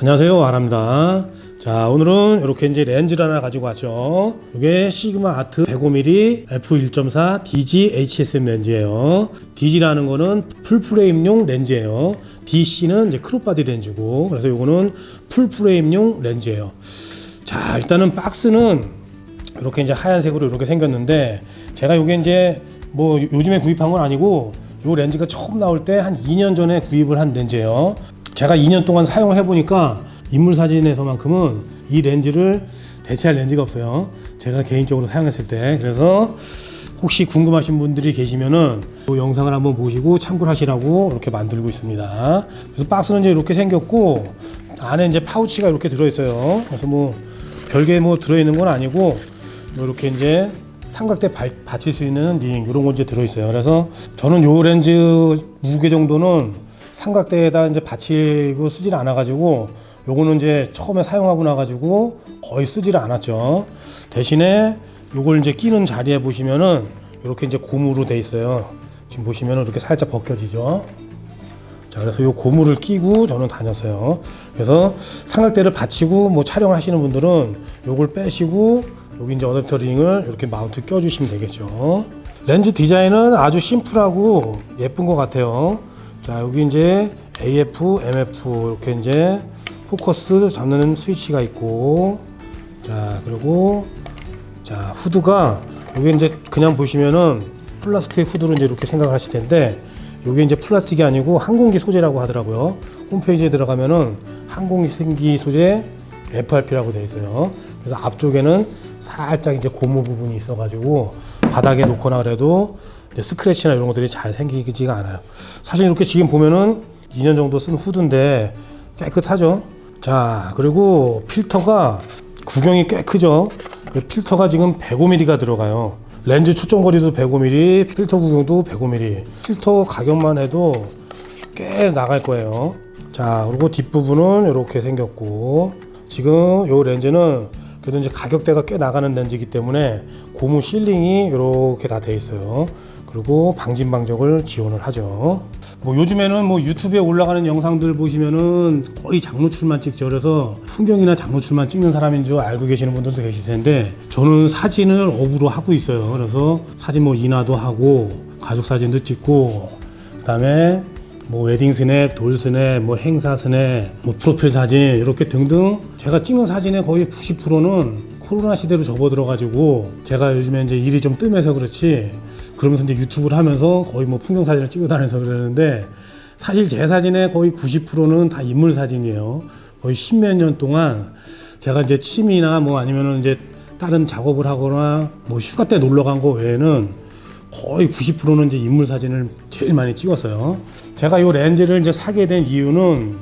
안녕하세요. 아랍니다. 자 오늘은 이렇게 이제 렌즈를 하나 가지고 왔죠. 이게 시그마 아트 105mm f1.4 DG HSM 렌즈예요. DG라는 거는 풀프레임용 렌즈예요. DC는 이제 크롭바디 렌즈고 그래서 이거는 풀프레임용 렌즈예요. 자 일단은 박스는 이렇게 이제 하얀색으로 이렇게 생겼는데 제가 요게 이제 뭐 요즘에 구입한 건 아니고 요 렌즈가 처음 나올 때 한 2년 전에 구입을 한 렌즈예요. 제가 2년 동안 사용을 해보니까 인물 사진에서만큼은 이 렌즈를 대체할 렌즈가 없어요. 제가 개인적으로 사용했을 때 그래서 혹시 궁금하신 분들이 계시면은 이 영상을 한번 보시고 참고하시라고 이렇게 만들고 있습니다. 그래서 박스는 이제 이렇게 생겼고 안에 이제 파우치가 이렇게 들어있어요. 그래서 뭐 별게 뭐 들어있는 건 아니고 이렇게 이제 삼각대 발- 받칠 수 있는 링 이런 거 이제 들어있어요. 그래서 저는 요 렌즈 무게 정도는 삼각대에다 이제 받치고 쓰질 않아가지고 요거는 이제 처음에 사용하고 나가지고 거의 쓰지를 않았죠. 대신에 요걸 이제 끼는 자리에 보시면은 이렇게 이제 고무로 돼 있어요. 지금 보시면은 이렇게 살짝 벗겨지죠. 자, 그래서 요 고무를 끼고 저는 다녔어요. 그래서 삼각대를 받치고 뭐 촬영하시는 분들은 요걸 빼시고 여기 이제 어댑터 링을 이렇게 마운트 껴주시면 되겠죠. 렌즈 디자인은 아주 심플하고 예쁜 것 같아요. 자, 여기 이제 AF, MF 이렇게 이제 포커스 잡는 스위치가 있고, 자, 그리고 자, 후드가 이게 이제 그냥 보시면은 플라스틱 후드로 이제 이렇게 생각을 하실 텐데 이게 이제 플라스틱이 아니고 항공기 소재라고 하더라고요. 홈페이지에 들어가면은 항공기 소재 FRP라고 되어 있어요. 그래서 앞쪽에는 살짝 이제 고무 부분이 있어가지고 바닥에 놓거나 그래도 스크래치나 이런 것들이 잘 생기지가 않아요. 사실 이렇게 지금 보면은 2년 정도 쓴 후드인데 깨끗하죠. 자, 그리고 필터가 구경이 꽤 크죠. 이 필터가 지금 105mm가 들어가요. 렌즈 초점 거리도 105mm, 필터 구경도 105mm. 필터 가격만 해도 꽤 나갈 거예요. 자, 그리고 뒷부분은 이렇게 생겼고, 지금 이 렌즈는 그래도 이제 가격대가 꽤 나가는 렌즈이기 때문에 고무 실링이 이렇게 다 돼 있어요. 그리고 방진 방적을 지원을 하죠. 뭐 요즘에는 뭐 유튜브에 올라가는 영상들 보시면은 거의 장노출만 찍죠. 그래서 풍경이나 장노출만 찍는 사람인 줄 알고 계시는 분들도 계실 텐데 저는 사진을 업으로 하고 있어요. 그래서 사진 뭐 인화도 하고 가족 사진도 찍고 그다음에 뭐 웨딩 스냅, 돌 스냅, 뭐 행사 스냅, 뭐 프로필 사진 이렇게 등등 제가 찍는 사진의 거의 90%는 코로나 시대로 접어들어 가지고 제가 요즘에 이제 일이 좀 뜸해서 그렇지 그러면서 이제 유튜브를 하면서 거의 뭐 풍경 사진을 찍어 다녀서 그러는데 사실 제 사진의 거의 90%는 다 인물 사진이에요. 거의 십몇 년 동안 제가 이제 취미나 뭐 아니면은 이제 다른 작업을 하거나 뭐 휴가 때 놀러 간 거 외에는 거의 90%는 이제 인물 사진을 제일 많이 찍었어요. 제가 이 렌즈를 이제 사게 된 이유는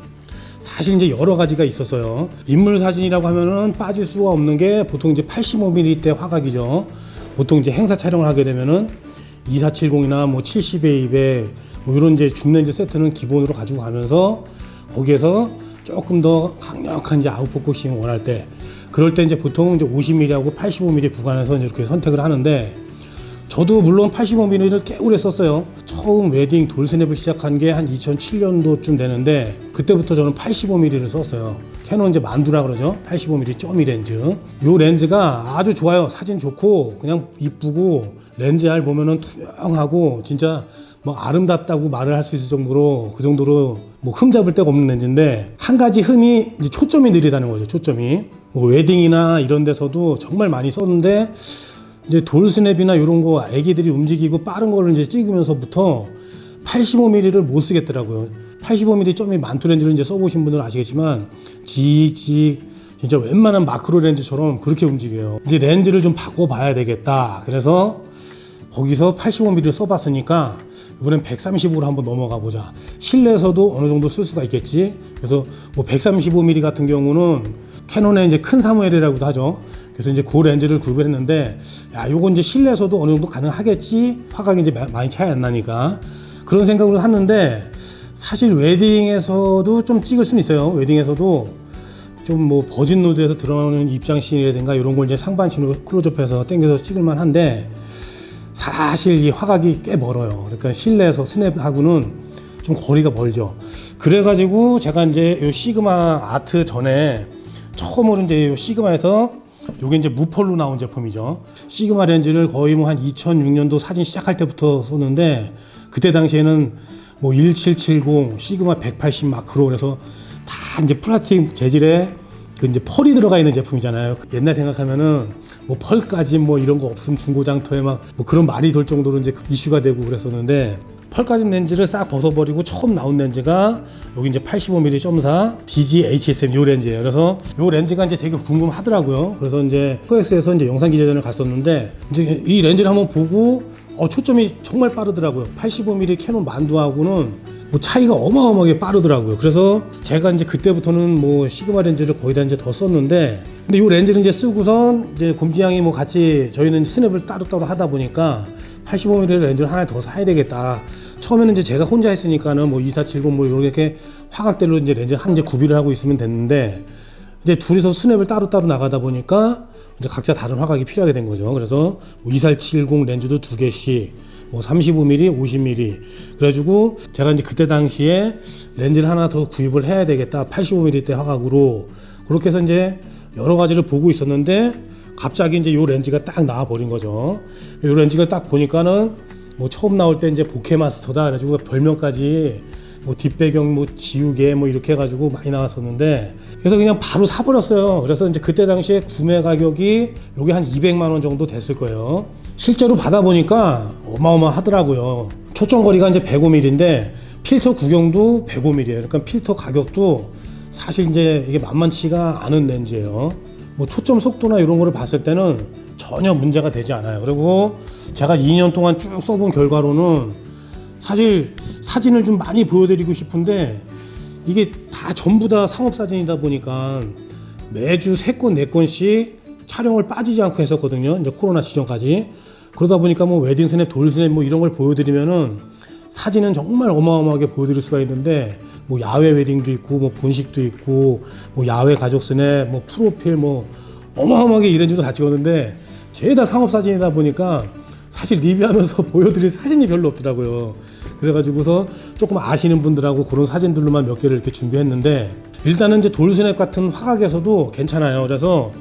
사실 이제 여러 가지가 있었어요. 인물 사진이라고 하면은 빠질 수가 없는 게 보통 이제 85mm 화각이죠. 보통 이제 행사 촬영을 하게 되면은 2470이나 뭐 70에 200, 뭐 이런 이제 중렌즈 세트는 기본으로 가지고 가면서 거기에서 조금 더 강력한 이제 아웃포커싱 원할 때 그럴 때 이제 보통 이제 50mm하고 85mm 구간에서 이렇게 선택을 하는데 저도 물론 85mm를 꽤 오래 썼어요. 처음 웨딩 돌스냅을 시작한 게 한 2007년도쯤 되는데 그때부터 저는 85mm를 썼어요. 캐논 이제 만두라 그러죠. 85mm 점이 렌즈. 요 렌즈가 아주 좋아요. 사진 좋고 그냥 이쁘고 렌즈 알 보면은 투명하고 진짜 뭐 아름답다고 말을 할 수 있을 정도로 그 정도로 뭐 흠 잡을 데가 없는 렌즈인데 한 가지 흠이 이제 초점이 느리다는 거죠. 초점이 뭐 웨딩이나 이런 데서도 정말 많이 썼는데 이제 돌스냅이나 이런 거 애기들이 움직이고 빠른 거를 이제 찍으면서부터 85mm를 못 쓰겠더라고요. 85mm 점이 만투 렌즈를 이제 써보신 분들은 아시겠지만 지직 진짜 웬만한 마크로 렌즈처럼 그렇게 움직여요. 이제 렌즈를 좀 바꿔봐야 되겠다. 그래서 거기서 85mm를 써봤으니까 이번엔 135로 한번 넘어가 보자. 실내에서도 어느 정도 쓸 수가 있겠지. 그래서 뭐 135mm 같은 경우는 캐논의 이제 큰 사무엘이라고도 하죠. 그래서 이제 그 렌즈를 구입을 했는데 야 요거 이제 실내에서도 어느 정도 가능하겠지. 화각이 이제 마- 많이 차이 안 나니까 그런 생각으로 샀는데 사실 웨딩에서도 좀 찍을 수는 있어요. 웨딩에서도 좀뭐 버진 로드에서 들어오는 입장씬이라든가 이런 걸 이제 상반신으로 클로즈업해서 당겨서 찍을 만 한데 사실 이 화각이 꽤 멀어요. 그러니까 실내에서 스냅하고는 좀 거리가 멀죠. 그래가지고 제가 이제 요 시그마 아트 전에 처음으로 이제 요 시그마에서 요게 이제 무폴로 나온 제품이죠. 시그마 렌즈를 거의 뭐 한 2006년도 사진 시작할 때부터 썼는데 그때 당시에는 뭐 1770, 시그마 180 마크로 그래서 다 이제 플라스틱 재질의 그 이제 펄이 들어가 있는 제품이잖아요. 옛날 생각하면은 뭐 펄까지 뭐 이런 거 없으면 중고장터에 막 뭐 그런 말이 돌 정도로 이제 이슈가 되고 그랬었는데 펄까지 렌즈를 싹 벗어버리고 처음 나온 렌즈가 여기 이제 85mm 점사 DG HSM 요 렌즈예요. 그래서 요 렌즈가 이제 되게 궁금하더라고요. 그래서 이제 코엑스에서 이제 영상 기자전을 갔었는데 이제 이 렌즈를 한번 보고 어, 초점이 정말 빠르더라고요. 85mm 캐논 만두하고는 뭐 차이가 어마어마하게 빠르더라고요. 그래서 제가 이제 그때부터는 뭐 시그마 렌즈를 거의 다 이제 더 썼는데 근데 이 렌즈를 이제 쓰고선 이제 곰지양이 뭐 같이 저희는 스냅을 따로따로 하다 보니까 85mm 렌즈를 하나 더 사야 되겠다. 처음에는 이제 제가 혼자 했으니까는 뭐 2470 뭐 이렇게 화각대로 이제 렌즈 한 이제 구비를 하고 있으면 됐는데 이제 둘이서 스냅을 따로따로 나가다 보니까 이제 각자 다른 화각이 필요하게 된 거죠. 그래서 뭐 2470 렌즈도 두 개씩 뭐 35mm, 50mm. 그래가지고 제가 이제 그때 당시에 렌즈를 하나 더 구입을 해야 되겠다. 85mm 대 화각으로 그렇게 해서 이제 여러 가지를 보고 있었는데 갑자기 이제 요 렌즈가 딱 나와 버린 거죠. 요 렌즈가 딱 보니까는 뭐 처음 나올 때 이제 보케마스터다 그래가지고 별명까지 뭐 뒷배경 뭐 지우개 뭐 이렇게 해가지고 많이 나왔었는데 그래서 그냥 바로 사버렸어요. 그래서 이제 그때 당시에 구매 가격이 요게 한 200만 원 정도 됐을 거예요. 실제로 받아보니까 어마어마하더라고요. 초점 거리가 이제 105mm인데 필터 구경도 105mm예요. 그러니까 필터 가격도 사실 이제 이게 만만치가 않은 렌즈예요. 뭐 초점 속도나 이런 거를 봤을 때는 전혀 문제가 되지 않아요. 그리고 제가 2년 동안 쭉 써본 결과로는 사실 사진을 좀 많이 보여드리고 싶은데 이게 다 전부 다 상업 사진이다 보니까 매주 세건네 건씩 촬영을 빠지지 않고 했었거든요. 이제 코로나 시전까지 그러다 보니까 뭐 웨딩 스냅, 돌 스냅 뭐 이런 걸 보여드리면은 사진은 정말 어마어마하게 보여드릴 수가 있는데 뭐 야외 웨딩도 있고 뭐 본식도 있고 뭐 야외 가족 스냅, 뭐 프로필 뭐 어마어마하게 이런저런 다 찍었는데 죄다 상업 사진이다 보니까 사실 리뷰하면서 보여드릴 사진이 별로 없더라고요. 그래가지고서 조금 아시는 분들하고 그런 사진들로만 몇 개를 이렇게 준비했는데 일단은 이제 돌스냅 같은 화각에서도 괜찮아요. 그래서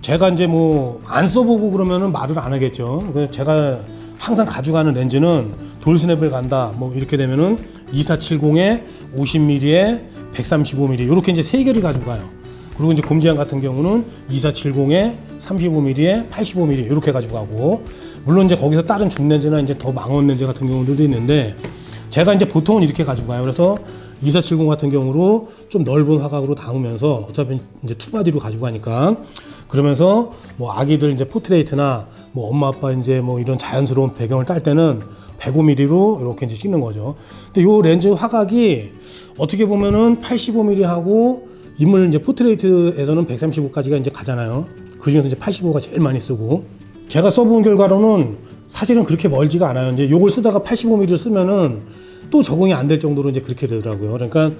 제가 이제 뭐 안 써보고 그러면은 말을 안 하겠죠. 제가 항상 가져가는 렌즈는 돌스냅을 간다. 뭐 이렇게 되면은 2470에 50mm에 135mm 이렇게 이제 세 개를 가지고 가요. 그리고 이제 곰지양 같은 경우는 2470에 35mm에 85mm 이렇게 가지고 가고 물론 이제 거기서 다른 줌 렌즈나 이제 더 망원 렌즈 같은 경우들도 있는데 제가 이제 보통은 이렇게 가지고 가요. 그래서 2470 같은 경우로 좀 넓은 화각으로 담으면서 어차피 이제 투바디로 가지고 가니까 그러면서 뭐 아기들 이제 포트레이트나 뭐 엄마 아빠 이제 뭐 이런 자연스러운 배경을 딸 때는 105mm로 이렇게 이제 찍는 거죠. 근데 요 렌즈 화각이 어떻게 보면은 85mm하고 인물 이제 포트레이트에서는 135까지가 이제 가잖아요. 그 중에서 이제 85가 제일 많이 쓰고 제가 써본 결과로는 사실은 그렇게 멀지가 않아요. 이제 요걸 쓰다가 85mm를 쓰면은 또 적응이 안 될 정도로 이제 그렇게 되더라고요. 그러니까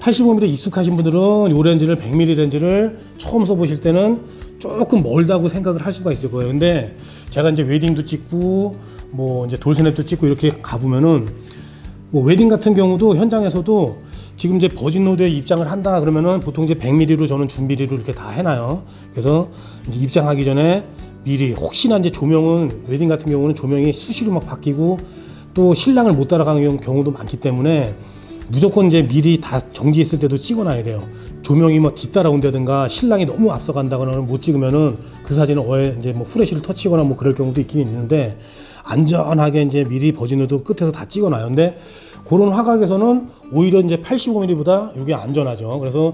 85mm 익숙하신 분들은 요 렌즈를 100mm 렌즈를 처음 써보실 때는 조금 멀다고 생각을 할 수가 있을 거예요. 근데 제가 이제 웨딩도 찍고 뭐 이제 돌스냅도 찍고 이렇게 가보면은 뭐 웨딩 같은 경우도 현장에서도 지금 이제 버진 로드에 입장을 한다 그러면은 보통 이제 100mm로 저는 준비리로 이렇게 다 해놔요. 그래서 입장하기 전에 미리 혹시나 이제 조명은 웨딩 같은 경우는 조명이 수시로 막 바뀌고 또 신랑을 못 따라가는 경우도 많기 때문에 무조건 이제 미리 다 정지했을 때도 찍어놔야 돼요. 조명이 뭐 뒤따라온다든가 신랑이 너무 앞서간다거나 못 찍으면은 그 사진은 어에 이제 뭐 후레쉬를 터치거나 뭐 그럴 경우도 있긴 있는데 안전하게 이제 미리 버진으로 끝에서 다 찍어놔요. 근데 그런 화각에서는 오히려 이제 85mm보다 이게 안전하죠. 그래서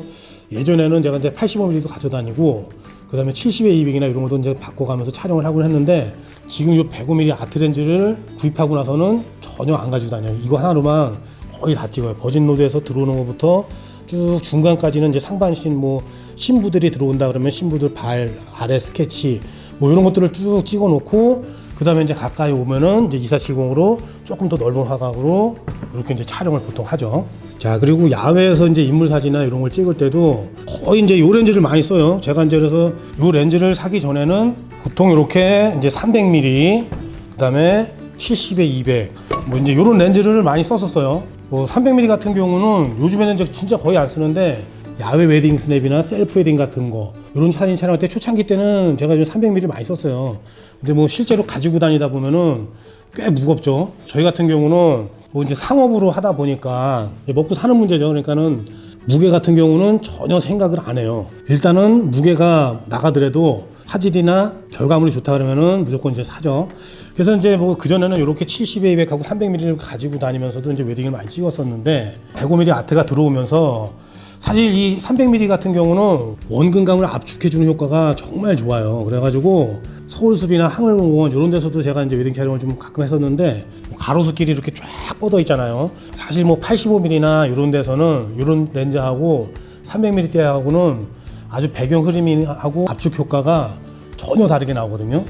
예전에는 제가 이제 85mm도 가져다니고 그다음에 70의 200이나 이런 것도 이제 바꿔가면서 촬영을 하곤 했는데 지금 이 105mm 아트 렌즈를 구입하고 나서는 전혀 안 가지고 다녀요. 이거 하나로만 거의 다 찍어요. 버진 로드에서 들어오는 것부터 쭉 중간까지는 이제 상반신 뭐 신부들이 들어온다 그러면 신부들 발 아래 스케치 뭐 이런 것들을 쭉 찍어 놓고 그다음에 이제 가까이 오면은 이제 2470으로 조금 더 넓은 화각으로 이렇게 이제 촬영을 보통 하죠. 자 그리고 야외에서 이제 인물 사진이나 이런 걸 찍을 때도 거의 이제 요 렌즈를 많이 써요. 제가 이제 그래서 요 렌즈를 사기 전에는 보통 이렇게 이제 300mm 그다음에 70에 200 뭐 이제 이런 렌즈를 많이 썼었어요. 뭐 300mm 같은 경우는 요즘에는 이제 진짜 거의 안 쓰는데 야외 웨딩 스냅이나 셀프 웨딩 같은 거 이런 사진 촬영할 때 초창기 때는 제가 좀 300mm 많이 썼어요. 근데 뭐 실제로 가지고 다니다 보면은 꽤 무겁죠. 저희 같은 경우는 뭐 이제 상업으로 하다 보니까 먹고 사는 문제죠. 그러니까는 무게 같은 경우는 전혀 생각을 안 해요. 일단은 무게가 나가더라도 화질이나 결과물이 좋다 그러면은 무조건 이제 사죠. 그래서 이제 뭐 그전에는 이렇게 70에 200하고 300mm를 가지고 다니면서도 이제 웨딩을 많이 찍었었는데 105mm 아트가 들어오면서 사실 이 300mm 같은 경우는 원근감을 압축해주는 효과가 정말 좋아요. 그래가지고 서울숲이나 항월공원 이런 데서도 제가 이제 웨딩 촬영을 좀 가끔 했었는데 가로수길이 이렇게 쫙 뻗어 있잖아요. 사실 뭐 85mm나 이런 데서는 이런 렌즈하고 300mm 대하고는 아주 배경 흐름하고 압축 효과가 전혀 다르게 나오거든요.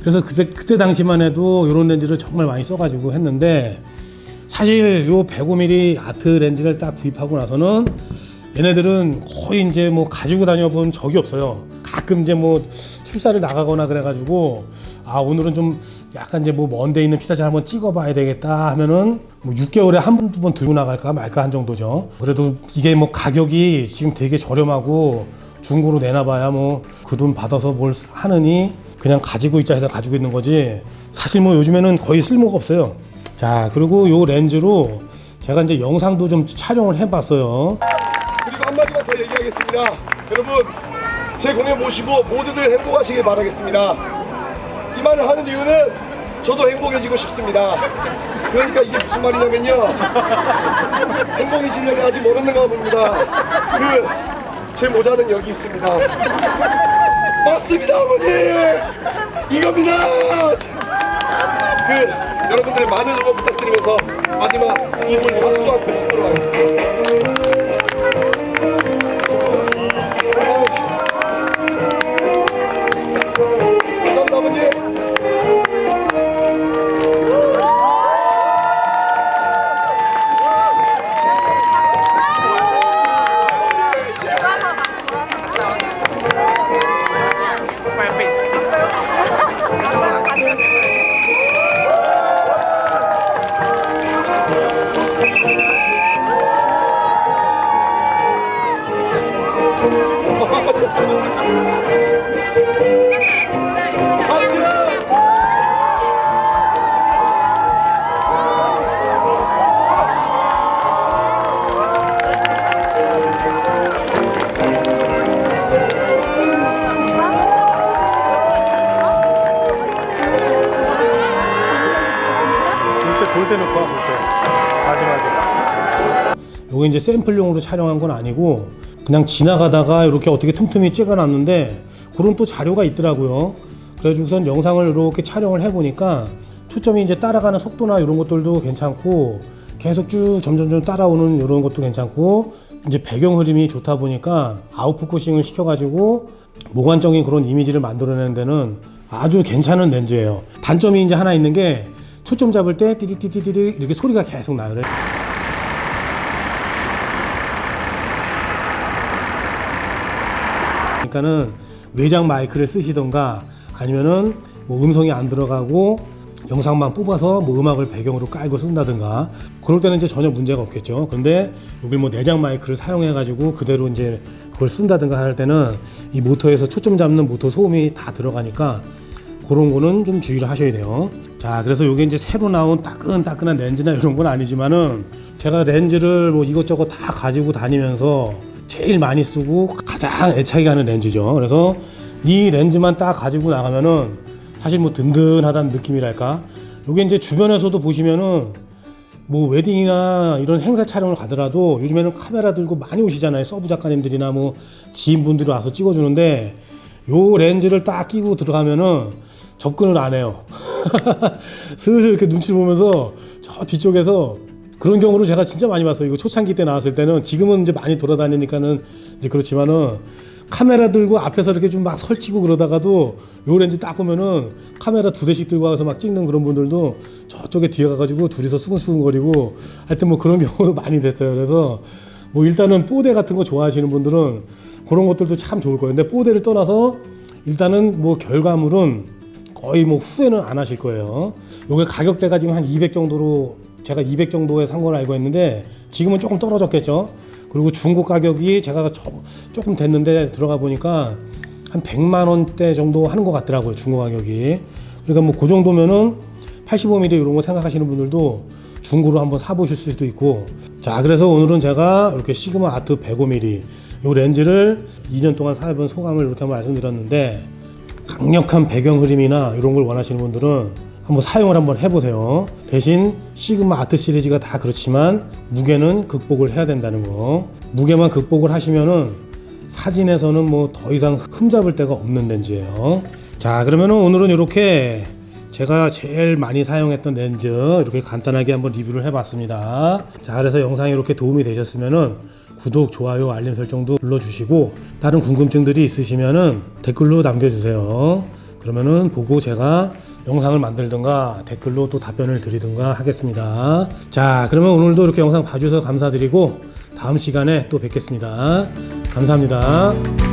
그래서 그때 그때 당시만 해도 이런 렌즈를 정말 많이 써가지고 했는데 사실 요 105mm 아트 렌즈를 딱 구입하고 나서는 얘네들은 거의 이제 뭐 가지고 다녀본 적이 없어요. 가끔 이제 뭐 출사를 나가거나 그래가지고 아 오늘은 좀 약간 이제 뭐 먼데 있는 피사체 한번 찍어봐야 되겠다 하면은 뭐 6개월에 한번두번 들고 나갈까 말까 한 정도죠. 그래도 이게 뭐 가격이 지금 되게 저렴하고 중고로 내놔봐야 뭐 그 돈 받아서 뭘 하느니 그냥 가지고 있자 해서 가지고 있는 거지. 사실 뭐 요즘에는 거의 쓸모가 없어요. 자 그리고 요 렌즈로 제가 이제 영상도 좀 촬영을 해봤어요. 그리고 한마디만 더 얘기하겠습니다. 여러분, 제 공연 보시고 모두들 행복하시길 바라겠습니다. 이 말을 하는 이유는 저도 행복해지고 싶습니다. 그러니까 이게 무슨 말이냐면요. 행복해지려면 아직 모르는가 봅니다. 그, 제 모자는 여기 있습니다. 맞습니다, 아버지! 이겁니다! 그, 여러분들의 많은 응원 부탁드리면서 마지막 이분 박수와 드 볼때 놓고 볼때 마지막에. 요게 이제 샘플용으로 촬영한 건 아니고 그냥 지나가다가 이렇게 어떻게 틈틈이 찍어놨는데 그런 또 자료가 있더라고요. 그래가지고선 영상을 이렇게 촬영을 해보니까 초점이 이제 따라가는 속도나 이런 것들도 괜찮고 계속 쭉 점점점 따라오는 이런 것도 괜찮고 이제 배경 흐름이 좋다 보니까 아웃포커싱을 시켜가지고 모관적인 그런 이미지를 만들어내는 데는 아주 괜찮은 렌즈예요. 단점이 이제 하나 있는 게 초점 잡을 때 띠디띠디디 이렇게 소리가 계속 나요. 그러니까는 외장 마이크를 쓰시던가 아니면은 뭐 음성이 안 들어가고 영상만 뽑아서 뭐 음악을 배경으로 깔고 쓴다든가 그럴 때는 이제 전혀 문제가 없겠죠. 근데 여기 뭐 내장 마이크를 사용해 가지고 그대로 이제 그걸 쓴다든가 할 때는 이 모터에서 초점 잡는 모터 소음이 다 들어가니까 그런 거는 좀 주의를 하셔야 돼요. 자, 그래서 요게 이제 새로 나온 따끈따끈한 렌즈나 이런 건 아니지만은 제가 렌즈를 뭐 이것저것 다 가지고 다니면서 제일 많이 쓰고 가장 애착이 가는 렌즈죠. 그래서 이 렌즈만 딱 가지고 나가면은 사실 뭐 든든하다는 느낌이랄까. 요게 이제 주변에서도 보시면은 뭐 웨딩이나 이런 행사 촬영을 가더라도 요즘에는 카메라 들고 많이 오시잖아요. 서브 작가님들이나 뭐 지인분들이 와서 찍어주는데 요 렌즈를 딱 끼고 들어가면은 접근을 안 해요. 슬슬 이렇게 눈치를 보면서 저 뒤쪽에서 그런 경우를 제가 진짜 많이 봤어요. 이거 초창기 때 나왔을 때는 지금은 이제 많이 돌아다니니까는 이제 그렇지만은 카메라 들고 앞에서 이렇게 좀 막 설치고 그러다가도 요 렌즈 딱 보면은 카메라 두 대씩 들고 와서 막 찍는 그런 분들도 저쪽에 뒤에 가가지고 둘이서 수근수근거리고 하여튼 뭐 그런 경우도 많이 됐어요. 그래서 뭐 일단은 뽀대 같은 거 좋아하시는 분들은 그런 것들도 참 좋을 거예요. 근데 뽀대를 떠나서 일단은 뭐 결과물은 거의 뭐 후회는 안 하실 거예요. 요게 가격대가 지금 한 200 정도로 제가 200 정도에 산 걸 알고 있는데 지금은 조금 떨어졌겠죠. 그리고 중고 가격이 제가 저- 조금 됐는데 들어가 보니까 한 100만 원대 정도 하는 것 같더라고요. 중고 가격이. 그러니까 뭐 그 정도면은 85mm 이런 거 생각하시는 분들도 중고로 한번 사보실 수도 있고 자 그래서 오늘은 제가 이렇게 시그마 아트 105mm 이 렌즈를 2년 동안 사본 소감을 이렇게 한번 말씀드렸는데 강력한 배경 흐림이나 이런 걸 원하시는 분들은 한번 사용을 한번 해보세요. 대신 시그마 아트 시리즈가 다 그렇지만 무게는 극복을 해야 된다는 거. 무게만 극복을 하시면은 사진에서는 뭐 더 이상 흠잡을 데가 없는 렌즈예요. 자, 그러면은 오늘은 이렇게 제가 제일 많이 사용했던 렌즈 이렇게 간단하게 한번 리뷰를 해봤습니다. 자, 그래서 영상이 이렇게 도움이 되셨으면은 구독, 좋아요, 알림 설정도 눌러주시고 다른 궁금증들이 있으시면은 댓글로 남겨주세요. 그러면은 보고 제가 영상을 만들든가 댓글로 또 답변을 드리든가 하겠습니다. 자, 그러면 오늘도 이렇게 영상 봐주셔서 감사드리고 다음 시간에 또 뵙겠습니다. 감사합니다.